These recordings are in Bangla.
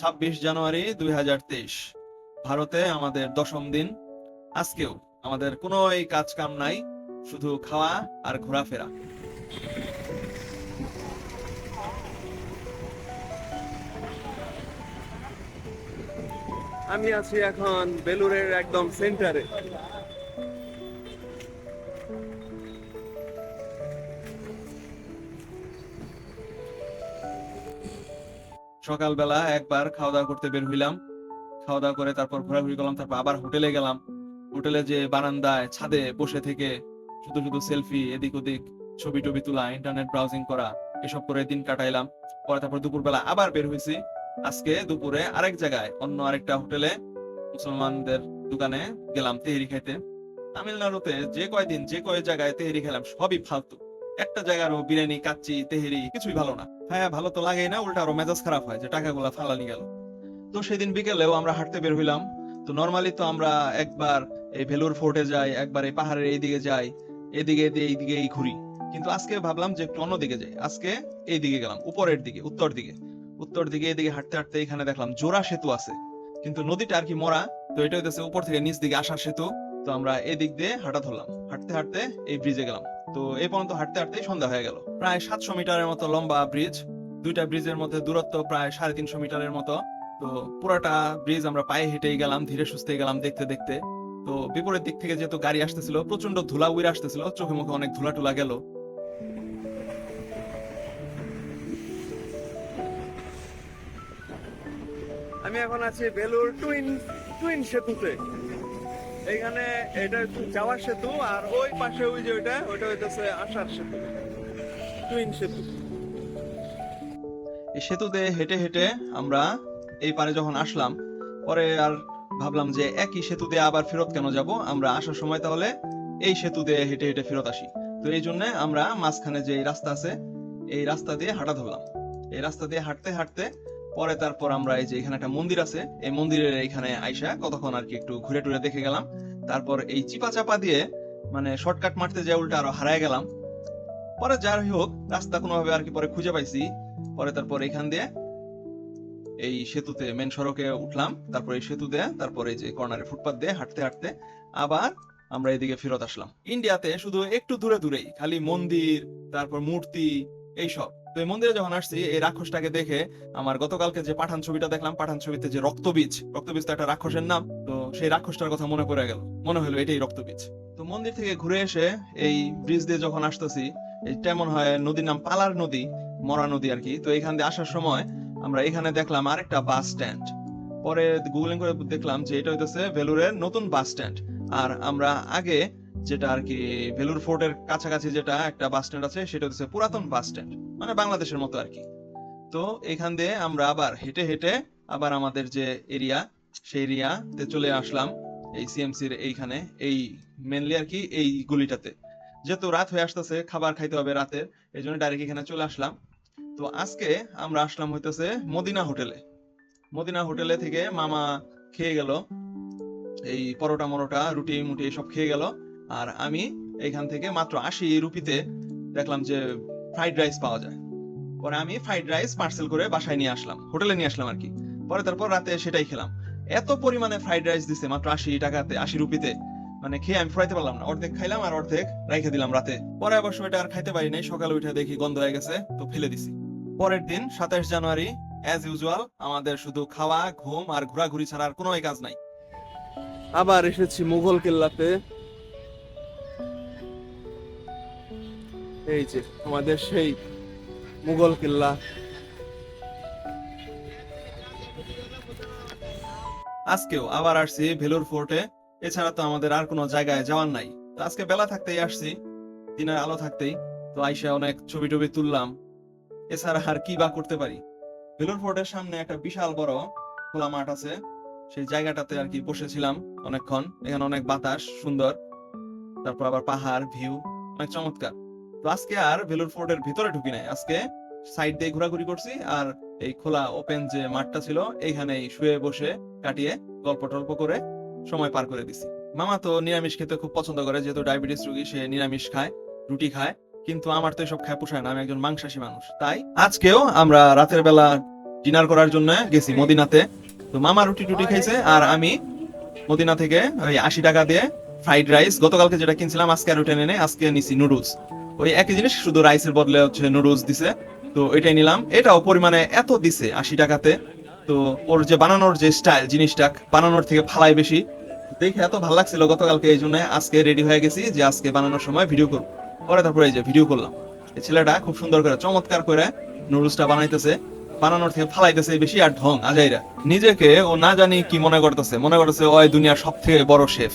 ছাব্বিশ জানুয়ারি দুই ভারতে আমাদের দশম দিন। আজকেও আমাদের কোনো কাজ কাম নাই, শুধু খাওয়া আর ঘোরাফেরা। আমি আছি এখন বেলুরের একদম সেন্টারে। সকালবেলা একবার খাওয়া দাওয়া করতে বের হইলাম। খাওয়া দাওয়া করে তারপর ঘোরাঘুরি করলাম, তারপর আবার হোটেলে গেলাম। হোটেলে যে বারান্দায়, ছাদে বসে থেকে শুধু শুধু সেলফি, এদিক ওদিক, ছবি টবি তোলা, ইন্টারনেট ব্রাউজিং করা, এসব করে দিন কাটাইলাম। পরে তারপর দুপুরবেলা আবার বের হয়েছি আজকে দুপুরে আরেক জায়গায়, অন্য আরেকটা হোটেলে মুসলমানদের দোকানে গেলাম তেহেরি খাইতে। তামিলনাড়ুতে যে কয়দিন, যে কয় জায়গায় তেহেরি খেলাম, সবই ফালতু। একটা জায়গারও বিরিয়ানি, কাচ্চি, তেহেরি কিছুই ভালো না। হ্যাঁ ভালো তো লাগেই না, উল্টা আরও মেজাজ খারাপ হয় যে টাকাগুলা ফালানি গেল। তো সেদিন বিকেলেও আমরা হাঁটতে বের হইলাম। তো নর্মালি তো আমরা একবার এই ভেলোর ফোর্টে যাই, একবার এই পাহাড়ের এইদিকে যাই, এদিকে এইদিকে এই ঘুরি। কিন্তু আজকে ভাবলাম যে একটু অন্যদিকে যাই। আজকে এই দিকে গেলাম, উপরের দিকে, উত্তর দিকে। উত্তর দিকে এদিকে হাঁটতে হাঁটতে এখানে দেখলাম জোড়া সেতু আছে। কিন্তু নদীটা আর কি মরা, তো এটা হইতেছে উপর থেকে নিচ দিকে আসার সেতু। তো আমরা এদিক দিয়ে হাঁটা ধরলাম। হাঁটতে হাঁটতে এই ব্রিজে গেলাম। তো এই পর্যন্ত হাঁটতে হাঁটতেই সন্ধ্যা হয়ে গেল। প্রায় সাতশো মিটারের মতো লম্বা ব্রিজ দুইটা ব্রিজের মধ্যে দূরত্ব প্রায় সাড়ে তিনশো মিটারের মতো। তো পুরাটা ব্রিজ আমরা পায়ে হেঁটেই গেলাম ধীরে সুস্থে গেলাম দেখতে দেখতে। তো বিপরীত দিক থেকে যেহেতু গাড়ি আসতেছিল প্রচণ্ড ধুলা উড়ে আসতেছিল চোখে মুখে অনেক ধুলা টুলা গেল। আমি এখন আছি বেলুর টুইন টুইন সেতুতে। এখানে এটা যাওয়ার সেতু, আর ওই পাশে ওই যে ওইটা ওইটা হইতেছে আসার সেতু। টুইন সেতু। এই সেতুতে হেঁটে হেঁটে আমরা এই পারে যখন আসলাম, পরে আর ভাবলাম যে একই সেতু দিয়ে আবার ফেরত কেন যাব? আমরা আসার সময় তাহলে এই সেতু দিয়ে হেঁটে হেঁটে ফেরত আসি। তো এই জন্য আমরা মাঝখানে যে রাস্তা আছে, এই রাস্তা দিয়ে হাঁটা ধরলাম। এই রাস্তা দিয়ে হাঁটতে হাঁটতে পরে তারপর আমরা এই যে এখানে একটা মন্দির আছে, এই মন্দিরের এখানে আইসা কতক্ষণ আর কি একটু ঘুরে টুরে দেখে গেলাম। তারপর এই চিপা চাপা দিয়ে মানে শর্টকাট মারতে যায় উল্টা আরও হারায় গেলাম। পরে যাই হোক, রাস্তা কোনোভাবে আর কি পরে খুঁজে পাইছি। পরে তারপর এখান দিয়ে এই সেতুতে মেন সড়কে উঠলাম। তারপর এই সেতু দিয়ে, তারপর এই যে কর্নারে ফুটপাত দিয়ে হাঁটতে হাঁটতে আবার আমরা এদিকে ফেরত আসলাম। ইন্ডিয়াতে শুধু একটু দূরে, দূরেই, খালি মন্দির, তারপর মূর্তি এইসব। তো এই মন্দিরে যখন আসছি, এই রাক্ষসটাকে দেখে আমার গতকালকে যে পাঠান ছবিটা দেখলাম, পাঠান ছবিতে যে রক্তবীজ রক্তবীজ তো একটা রাক্ষসের নাম, তো সেই রাক্ষসটার কথা মনে পড়ে গেল। মনে হলো এটাই রক্তবীজ। তো মন্দির থেকে ঘুরে এসে এই ব্রিজ দিয়ে যখন আসতেছি, এটা মনে হয় নদীর নাম পালার নদী, মরা নদী আর কি। তো এখান দিয়ে আসার সময় আমরা এখানে দেখলাম আরেকটা বাস স্ট্যান্ড। পরে গুগলিং করে দেখলাম যে এটা হইতেছে ভেলুরের নতুন বাস স্ট্যান্ড। আর আমরা আগে যেটা আর কি ভেলুর ফোর্টের কাছাকাছি যেটা একটা বাস স্ট্যান্ড আছে, সেটা হচ্ছে পুরাতন বাস স্ট্যান্ড মানে বাংলাদেশের মতো আর কি তো এখান দিয়ে আমরা আবার হেঁটে হেঁটে আবার আমাদের যে এরিয়া, সেই এরিয়াতে চলে আসলাম, এই সিএমসির এইখানে, এই মেনলি আর কি এই গলিটাতে। যেহেতু রাত হয়ে আসতেছে, খাবার খাইতে হবে রাতের এই জন্য ডাইরেক্ট এখানে চলে আসলাম। তো আজকে আমরা আসলাম হইতেছে মদিনা হোটেলে। মদিনা হোটেলে থেকে মামা খেয়ে গেল, এই পরোটা মরোটা রুটি মুটি সব খেয়ে গেল। আর আমি এখান থেকে মাত্র আশি রুপিতে দেখলাম যে ফ্রাইড রাইস পাওয়া যায়। পরে আমি ফ্রাইড রাইস পার্সেল করে বাসায় নিয়ে আসলাম, হোটেলে নিয়ে আসলাম আর কি পরে তারপর রাতে সেটাই খেলাম। এত পরিমাণে ফ্রাইড রাইস দিছে মাত্র আশি টাকাতে, আশি রুপিতে। মানে খেয়ে আমি ফুরাইতে পারলাম না। অর্ধেক খাইলাম আর অর্ধেক রেখে দিলাম রাতে। পরে অবশ্য এটা আর খাইতে পারি নাই। সকালে উঠে দেখি গন্ধ হয়ে গেছে, তো ফেলে দিছি। পরের দিন, সাতাশ জানুয়ারি অ্যাজ ইউজুয়াল আমাদের শুধু খাওয়া, ঘুম আর ঘোরাঘুরি ছাড়া আর কোনো কাজ নাই। আবার এসেছি মুঘল কেল্লাতে। এই যে, আমাদের সেই মুঘল কেল্লা। আজকেও আবার আসছি ভেলোর ফোর্টে। এছাড়া তো আমাদের আর কোনো জায়গায় যাওয়ার নাই। তো আজকে বেলা থাকতেই আসছি, দিনের আলো থাকতেই। তো আইসা অনেক ছবি টবি তুললাম। এছাড়া আর কি বা করতে পারি? ভেলোর ফোর্টের সামনে একটা বিশাল বড় খোলা মাঠ আছে। সেই জায়গাটাতে আর কি বসেছিলাম অনেকক্ষণ। এখানে অনেক বাতাস, সুন্দর। তারপর আবার পাহাড়, ভিউ, অনেক চমৎকার। তো আজকে আর ভেলোর ফোর্টের ভিতরে ঢুকি নাই। আজকে সাইড দিয়ে ঘোরাঘুরি করছি আর এই খোলা ওপেন যে মাঠটা ছিল, এইখানেই শুয়ে বসে কাটিয়ে গল্প টল্প করে সময় পার করে দিছি। মামা তো নিরামিষ খেতে খুব পছন্দ করে, যেহেতু ডায়াবেটিস রোগী, সে নিরামিষ খায়, রুটি খায়, কিন্তু আমার তো এসব খায় পোষায় না, আমি একজন মাংসাশী মানুষ। তাই আজকেও আমরা রাতের বেলা ডিনার করার জন্য গেছি মদিনাতে। তো মামা রুটি টুটি খাইছে আর আমি মদিনা থেকে ওই আশি টাকা দিয়ে ফ্রাইড রাইস গতকালকে যেটা কিনছিলাম, আজকে আর ওটা এনে আজকে নিছি নুডলস ওই একই জিনিস, শুধু রাইসের বদলে হচ্ছে নুডলস দিছে। তো এটাই নিলাম। এটাও পরিমাণে এত দিছে আশি টাকাতে। তো ওর যে বানানোর যে স্টাইল জিনিসটা, বানানোর থেকে ফালাই বেশি। দেখে এত ভালো লাগছিল গতকালকে, এই জন্য আজকে রেডি হয়ে গেছি যে আজকে বানানোর সময় ভিডিও করব। পরে তারপরে এই যে ভিডিও করলাম। এই ছেলেটা খুব সুন্দর করে, চমৎকার করে নুডলসটা বানাইতেছে। বানানোর থেকে ফালাইতেছে বেশি আর ঢং, আজাইরা। নিজেকে ও না জানি কি মনে করতেছে। মনে করতেছে, ওই দুনিয়ার সব থেকে বড় শেফ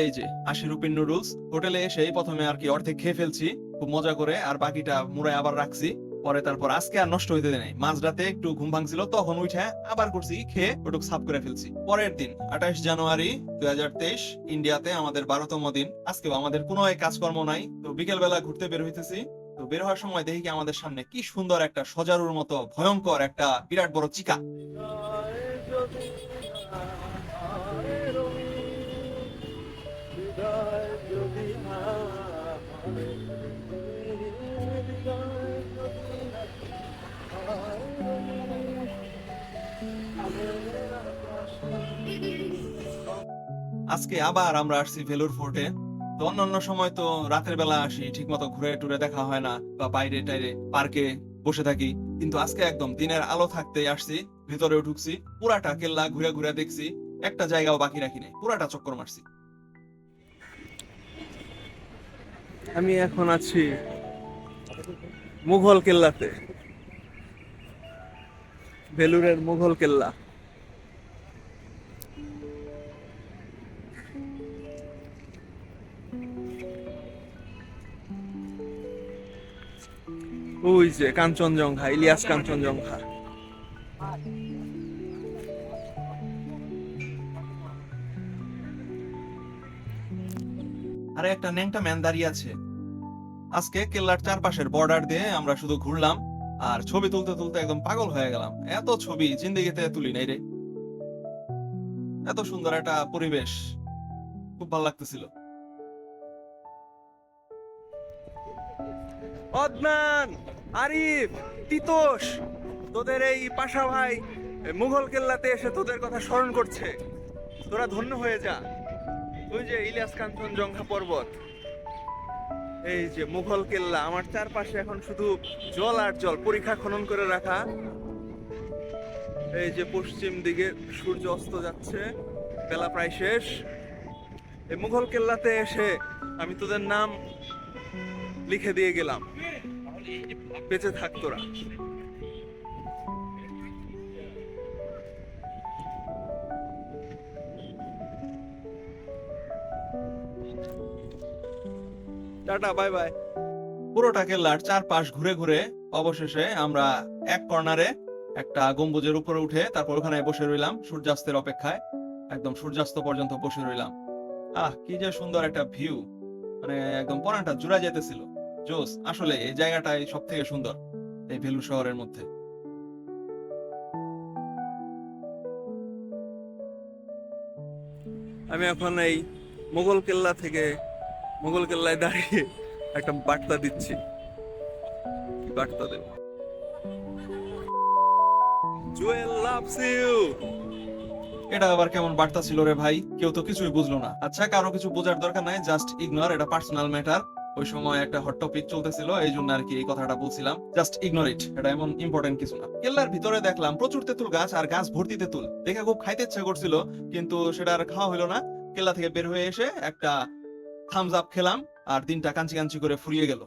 এই যে, আশি রুপির নুডলস হোটেলে এসেই প্রথমে আর কি অর্ধেক খেয়ে ফেলছি, খুব মজা করে, আর বাকিটা মুড়ায় আবার রাখছি, পরে তারপর আজকে আর নষ্ট হইতে দেয় মাঝরাতে একটু ঘুম ভাঙছিল, তখন উঠে আবার করছি, খেয়ে ওটুক সাফ করে ফেলছি। পরের দিন, আঠাশ জানুয়ারি দুই হাজার তেইশ, ইন্ডিয়াতে আমাদের বারোতম দিন। আজকে আমাদের কোনো কাজকর্ম নাই, তো বিকেল বেলা ঘুরতে বের হইতেছি। তো বের হওয়ার সময় দেখি আমাদের সামনে কি সুন্দর একটা সজারুর মতো ভয়ঙ্কর একটা বিরাট বড় চিকা। আজকে আবার আমরা আসছি ভেলুর ফোর্টে। তো অন্যান্য সময় তো রাতের বেলা আসি ঠিক মতো ঘুরে টুরে দেখা হয় না বা বাইরে টাইরে পার্কে বসে থাকি। কিন্তু আজকে একদম দিনের আলো থাকতে আসছি, ভেতরেও ঢুকছি, পুরাটা কেল্লা ঘুরে ঘুরে দেখছি, একটা জায়গাও বাকি রাখি নাই, পুরাটা চক্কর মারছি। আমি এখন আছি মুঘল কেল্লাতে। ভেলুরের মুঘল কেল্লা। ওই যে কাঞ্চনজঙ্ঘা ইলিয়াস কাঞ্চনজঙ্ঘা। আরে একটা ন্যাংটা ম্যান দাঁড়িয়ে আছে। আজকে কেল্লার চারপাশের বর্ডার দিয়ে আমরা শুধু ঘুরলাম আর ছবি তুলতে তুলতে একদম পাগল হয়ে গেলাম। এত ছবি জিন্দিগিতে তুলি নাই রে। এত সুন্দর একটা পরিবেশ খুব ভালো লাগতেছিল। অদনান! আরিফ, তিতোষ, তোদের এই পাশা ভাই মুঘল কেল্লাতে এসে তোদের কথা স্মরণ করছে। তোরা ধন্য হয়ে যা। ওই যে ইলিয়াস কাঞ্চনজঙ্ঘা পর্বত। এই যে মুঘল কেল্লা, আমার চারপাশে এখন শুধু জল আর জল, পরীক্ষা খনন করে রাখা। এই যে পশ্চিম দিকে সূর্য অস্ত যাচ্ছে, বেলা প্রায় শেষ। এই মুঘল কেল্লাতে এসে আমি তোদের নাম লিখে দিয়ে গেলাম। বেঁচে থাক তোরা। Tata, bye bye. পুরোটা কেল্লার চারপাশ ঘুরে ঘুরে অবশেষে আমরা এক কর্নারে একটা গম্বুজের উপরে উঠে তারপর ওখানে বসে রইলাম সূর্যাস্তের অপেক্ষায়। একদম সূর্যাস্ত পর্যন্ত বসে রইলাম। আহ, কি যে সুন্দর একটা ভিউ। মানে একদম পরানটা জুড়া যেতেছিল। জোস আসলে এই জায়গাটাই সব থেকে সুন্দর এই ভেলু শহরের মধ্যে। আমি এখন এই মোগল কেল্লা থেকে মোগল কেল্লায় দাঁড়িয়ে একটা বার্তা দিচ্ছি। বার্তা দেব? Jewel loves you! এটা আবার কেমন বার্তা ছিল রে ভাই? কেউ তো কিছুই বুঝলো না। আচ্ছা কারও কিছু বোঝার দরকার নাই জাস্ট ইগনোর এটা পার্সোনাল ম্যাটার। ওই সময় একটা হট টপিক চলতেছিল এই জন্য আর কি এই কথাটা বলছিলাম। জাস্ট ইগনোর ইট এটা এমন ইম্পর্টেন্ট কিছু না। কেল্লার ভিতরে দেখলাম প্রচুর তেঁতুল গাছ আর গাছ ভর্তি তেঁতুল। দেখে খুব খাইতে ইচ্ছা করছিল, কিন্তু সেটা আর খাওয়া হলো না। কেল্লা থেকে বের হয়ে এসে একটা থামস আপ খেলাম, আর দিনটা কাঞ্চি কাঞ্চি করে ফুরিয়ে গেল।